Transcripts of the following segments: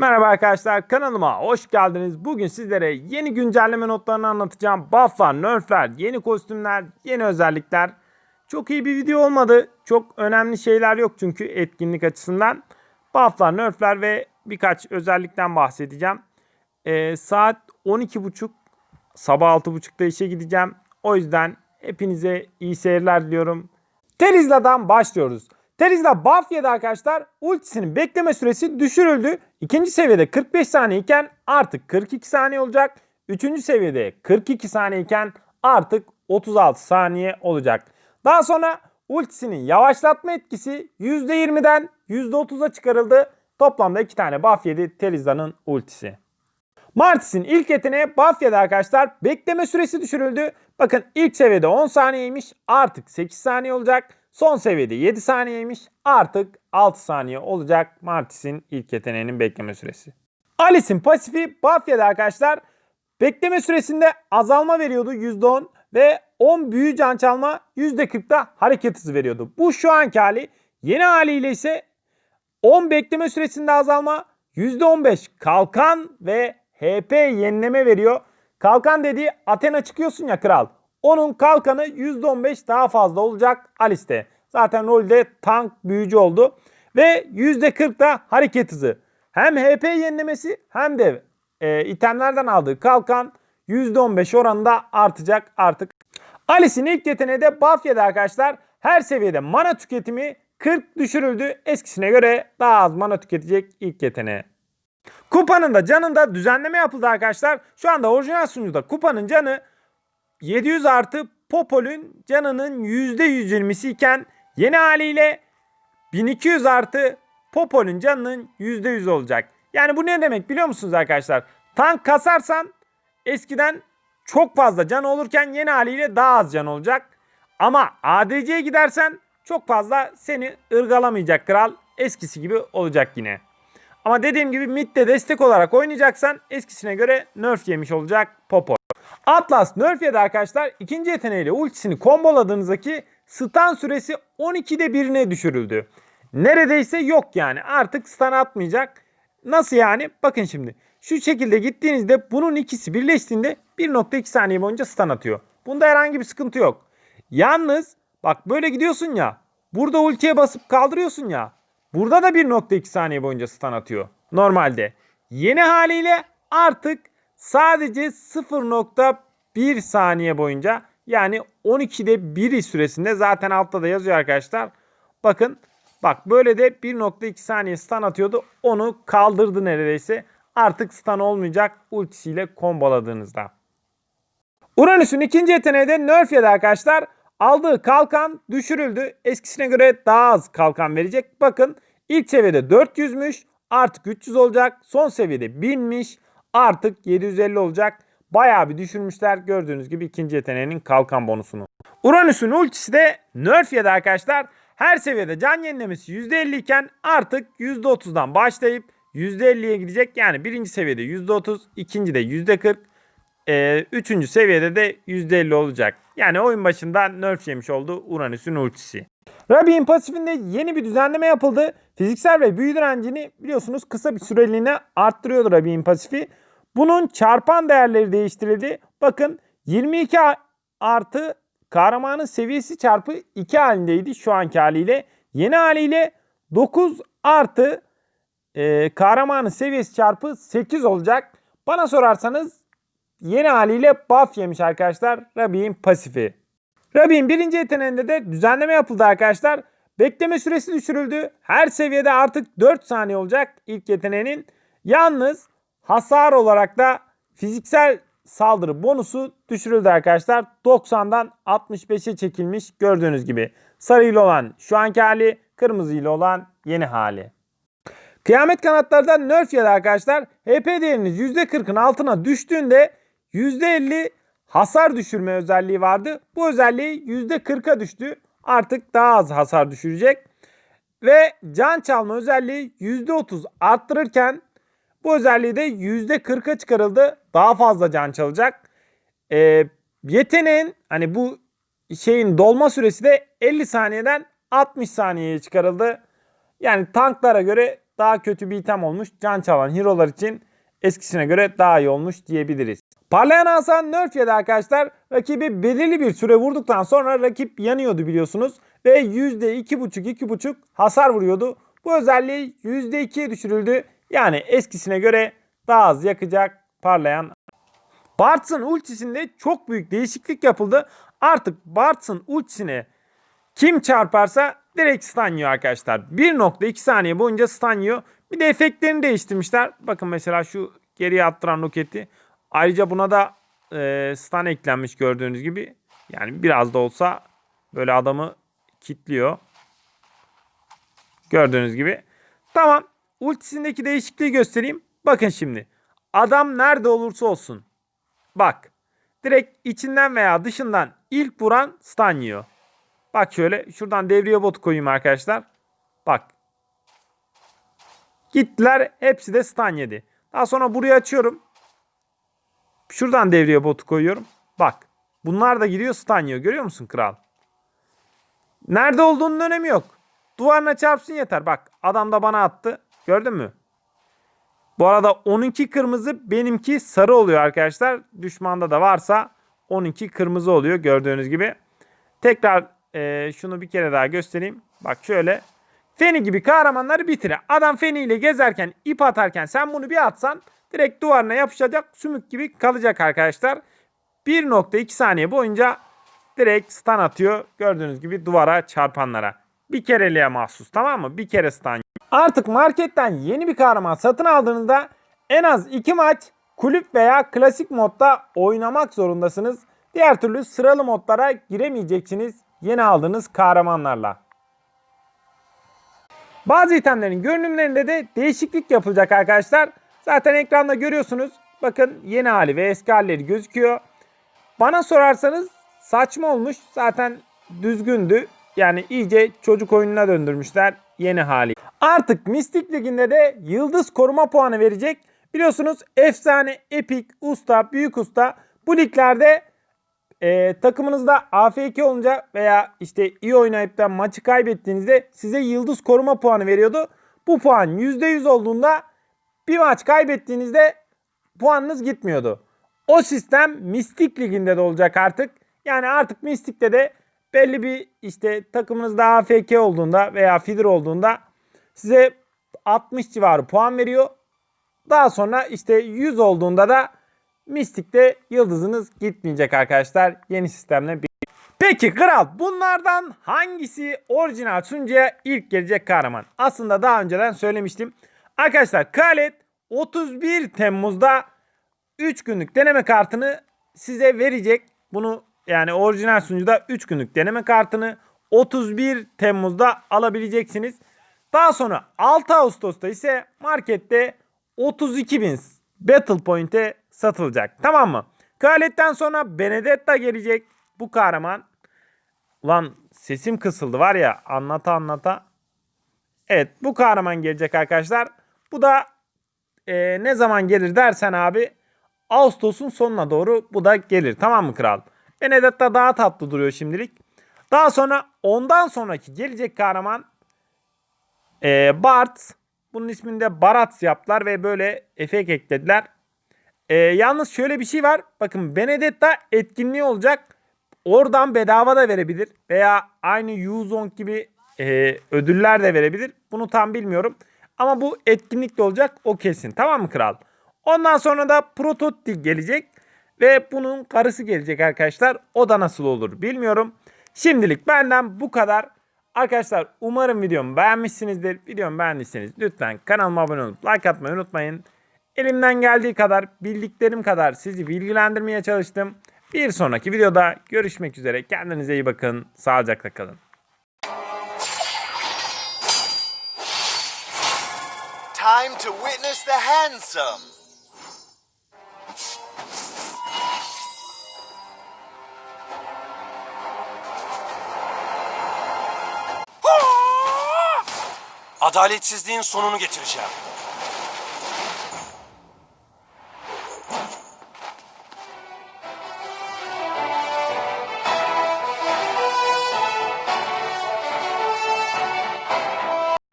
Merhaba arkadaşlar kanalıma hoş geldiniz. Bugün sizlere yeni güncelleme notlarını anlatacağım. Bufflar, nerfler, yeni kostümler, yeni özellikler. Çok iyi bir video olmadı. Çok önemli şeyler yok çünkü etkinlik açısından. Bufflar, nerfler ve birkaç özellikten bahsedeceğim. Ee, saat 12.30 sabah 6.30'da işe gideceğim. O yüzden hepinize iyi seyirler diliyorum. Terizla'dan başlıyoruz. Terizla buff yedi arkadaşlar. Ultisinin bekleme süresi düşürüldü. İkinci seviyede 45 saniye iken artık 42 saniye olacak. Üçüncü seviyede 42 saniye iken artık 36 saniye olacak. Daha sonra ultisinin yavaşlatma etkisi %20'den %30'a çıkarıldı. Toplamda iki tane buff yedi Terizla'nın ultisi. Martis'in ilk yeteneği buff yedi arkadaşlar. Bekleme süresi düşürüldü. Bakın ilk seviyede 10 saniyeymiş. Artık 8 saniye olacak. Son seviyede 7 saniyeymiş. Artık 6 saniye olacak Martis'in ilk yeteneğinin bekleme süresi. Alice'in pasifi buff yedi arkadaşlar. Bekleme süresinde azalma veriyordu %10 ve 10 büyü can çalma %40'da hareket hızı veriyordu. Bu şu anki hali. Yeni haliyle ise 10 bekleme süresinde azalma, %15 kalkan ve HP yenileme veriyor. Kalkan dediği Athena çıkıyorsun ya kral. Onun kalkanı %15 daha fazla olacak Alice'de. Zaten rolde tank büyücü oldu. Ve %40 da hareket hızı. Hem HP yenilemesi hem de e, itemlerden aldığı kalkan %15 oranında artacak artık. Alice'in ilk yeteneği de buff yedi arkadaşlar. Her seviyede mana tüketimi 40 düşürüldü. Eskisine göre daha az mana tüketecek ilk yeteneği. Kupanın da canında düzenleme yapıldı arkadaşlar. Şu anda orijinal sunucuda kupanın canı 700 artı Popol'ün canının %120'si iken yeni haliyle 1200 artı Popol'ün canının %100 olacak. Yani bu ne demek biliyor musunuz arkadaşlar? Tank kasarsan eskiden çok fazla can olurken yeni haliyle daha az can olacak. Ama ADC'ye gidersen çok fazla seni ırgalamayacak kral. Eskisi gibi olacak yine. Ama dediğim gibi midde destek olarak oynayacaksan eskisine göre nerf yemiş olacak Popo. Atlas nerf yedi arkadaşlar. İkinci yeteneğiyle ultisini komboladığınızdaki stun süresi 12'de 1'ine düşürüldü. Neredeyse yok yani. Artık stun atmayacak. Nasıl yani? Bakın şimdi. Şu şekilde gittiğinizde bunun ikisi birleştiğinde 1.2 saniye boyunca stun atıyor. Bunda herhangi bir sıkıntı yok. Yalnız bak böyle gidiyorsun ya. Burada ultiye basıp kaldırıyorsun ya. Burada da 1.2 saniye boyunca stun atıyor. Normalde. Yeni haliyle artık sadece 0.1 saniye boyunca yani 12'de 1'i süresinde zaten altta da yazıyor arkadaşlar. Bakın bak böyle de 1.2 saniye stun atıyordu. Onu kaldırdı neredeyse. Artık stun olmayacak ultisiyle komboladığınızda. Uranüs'ün ikinci yeteneği de nerf yedi arkadaşlar. Aldığı kalkan düşürüldü. Eskisine göre daha az kalkan verecek. Bakın ilk seviyede 400'müş. Artık 300 olacak. Son seviyede 1000'miş. Artık 750 olacak. Bayağı bir düşürmüşler. Gördüğünüz gibi ikinci yeteneğinin kalkan bonusunu. Uranüs'ün ultisi de nerf yedi arkadaşlar. Her seviyede can yenilemesi %50 iken artık %30'dan başlayıp %50'ye gidecek. Yani birinci seviyede %30, ikinci de %40, e, üçüncü seviyede de %50 olacak. Yani oyun başında nerf yemiş oldu Uranüs'ün ultisi. Rabi'nin pasifinde yeni bir düzenleme yapıldı. Fiziksel ve büyü direncini biliyorsunuz kısa bir süreliğine arttırıyordu Rabi'nin pasifi. Bunun çarpan değerleri değiştirildi. Bakın 22 artı kahramanın seviyesi çarpı 2 halindeydi şu anki haliyle. Yeni haliyle 9 artı e, kahramanın seviyesi çarpı 8 olacak. Bana sorarsanız yeni haliyle buff yemiş arkadaşlar Rabi'nin pasifi. Rabi'nin birinci yeteneğinde de düzenleme yapıldı arkadaşlar. Bekleme süresi düşürüldü. Her seviyede artık 4 saniye olacak ilk yeteneğinin. Yalnız hasar olarak da fiziksel saldırı bonusu düşürüldü arkadaşlar. 90'dan 65'e çekilmiş gördüğünüz gibi. Sarı ile olan şu anki hali, kırmızı ile olan yeni hali. Kıyamet kanatlardan nerf yedi arkadaşlar. HP değeriniz %40'ın altına düştüğünde %50 hasar düşürme özelliği vardı. Bu özelliği %40'a düştü. Artık daha az hasar düşürecek. Ve can çalma özelliği %30 arttırırken bu özelliği de %40'a çıkarıldı. Daha fazla can çalacak. Ee, yeteneğin hani bu şeyin dolma süresi de 50 saniyeden 60 saniyeye çıkarıldı. Yani tanklara göre daha kötü bir item olmuş. Can çalan hero'lar için eskisine göre daha iyi olmuş diyebiliriz. Parlayan Hasan nerf yedi arkadaşlar. Rakibi belirli bir süre vurduktan sonra rakip yanıyordu biliyorsunuz. Ve %2.5-2.5 hasar vuruyordu. Bu özelliği %2'ye düşürüldü. Yani eskisine göre daha az yakacak parlayan Bartz'ın ultisinde çok büyük değişiklik yapıldı. Artık Bartz'ın ultisine kim çarparsa direkt stun yiyor arkadaşlar. 1.2 saniye boyunca stun yiyor. Bir de efektlerini değiştirmişler. Bakın mesela şu geriye attıran roketi. Ayrıca buna da e, stun eklenmiş gördüğünüz gibi. Yani biraz da olsa böyle adamı kitliyor. Gördüğünüz gibi. Tamam. Ultisindeki değişikliği göstereyim. Bakın şimdi. Adam nerede olursa olsun. Bak. Direkt içinden veya dışından ilk vuran stun yiyor. Bak şöyle şuradan devriye botu koyayım arkadaşlar. Bak. Gittiler hepsi de stun yedi. Daha sonra burayı açıyorum. Şuradan devriye botu koyuyorum. Bak. Bunlar da gidiyor stun. Görüyor musun kral? Nerede olduğunun önemi yok. Duvarına çarpsın yeter. Bak adam da bana attı. Gördün mü? Bu arada 12 kırmızı benimki sarı oluyor arkadaşlar. Düşmanda da varsa 12 kırmızı oluyor gördüğünüz gibi. Tekrar e, şunu bir kere daha göstereyim. Bak şöyle. Feni gibi kahramanları bitire. Adam Feni ile gezerken ip atarken sen bunu bir atsan direkt duvarına yapışacak sümük gibi kalacak arkadaşlar. 1.2 saniye boyunca direkt stun atıyor. Gördüğünüz gibi duvara çarpanlara. Bir kereliğe mahsus tamam mı? Bir kere stun. Artık marketten yeni bir kahraman satın aldığınızda en az 2 maç kulüp veya klasik modda oynamak zorundasınız. Diğer türlü sıralı modlara giremeyeceksiniz yeni aldığınız kahramanlarla. Bazı itemlerin görünümlerinde de değişiklik yapılacak arkadaşlar. Zaten ekranda görüyorsunuz. Bakın yeni hali ve eski halleri gözüküyor. Bana sorarsanız saçma olmuş. Zaten düzgündü. Yani iyice çocuk oyununa döndürmüşler yeni hali. Artık Mistik Ligi'nde de yıldız koruma puanı verecek. Biliyorsunuz efsane, epik, usta, büyük usta bu liglerde e, takımınızda AFK olunca veya işte iyi oynayıp da maçı kaybettiğinizde size yıldız koruma puanı veriyordu. Bu puan %100 olduğunda bir maç kaybettiğinizde puanınız gitmiyordu. O sistem Mistik Ligi'nde de olacak artık. Yani artık Mistik'te de belli bir işte takımınızda AFK olduğunda veya feeder olduğunda size 60 civarı puan veriyor. Daha sonra işte 100 olduğunda da Mistik'te yıldızınız gitmeyecek arkadaşlar. Yeni sistemle bir. Peki kral bunlardan hangisi orijinal sunucuya ilk gelecek kahraman? Aslında daha önceden söylemiştim. Arkadaşlar Khaled 31 Temmuz'da 3 günlük deneme kartını size verecek. Bunu yani orijinal sunucuda 3 günlük deneme kartını 31 Temmuz'da alabileceksiniz. Daha sonra 6 Ağustos'ta ise markette 32.000 Battle Point'e satılacak. Tamam mı? Khaled'den sonra Benedetta gelecek. Bu kahraman. Ulan sesim kısıldı var ya anlata anlata. Evet bu kahraman gelecek arkadaşlar. Bu da e, ne zaman gelir dersen abi Ağustos'un sonuna doğru bu da gelir. Tamam mı kral? Benedetta daha tatlı duruyor şimdilik. Daha sonra ondan sonraki gelecek kahraman e, Bart. Bunun ismini de Barats yaptılar ve böyle efekt eklediler. E, yalnız şöyle bir şey var. Bakın Benedetta etkinliği olacak. Oradan bedava da verebilir. Veya aynı Yuzong gibi e, ödüller de verebilir. Bunu tam bilmiyorum. Ama bu etkinlik de olacak o kesin. Tamam mı kral? Ondan sonra da Prototyp gelecek. Ve bunun karısı gelecek arkadaşlar. O da nasıl olur bilmiyorum. Şimdilik benden bu kadar. Arkadaşlar umarım videomu beğenmişsinizdir. Videomu beğendiyseniz lütfen kanalıma abone olup like atmayı unutmayın. Elimden geldiği kadar, bildiklerim kadar sizi bilgilendirmeye çalıştım. Bir sonraki videoda görüşmek üzere. Kendinize iyi bakın. Sağlıcakla kalın. Time to witness the handsome. Adaletsizliğin sonunu getireceğim.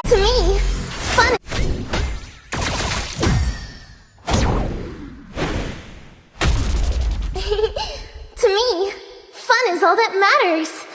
to me. Matters.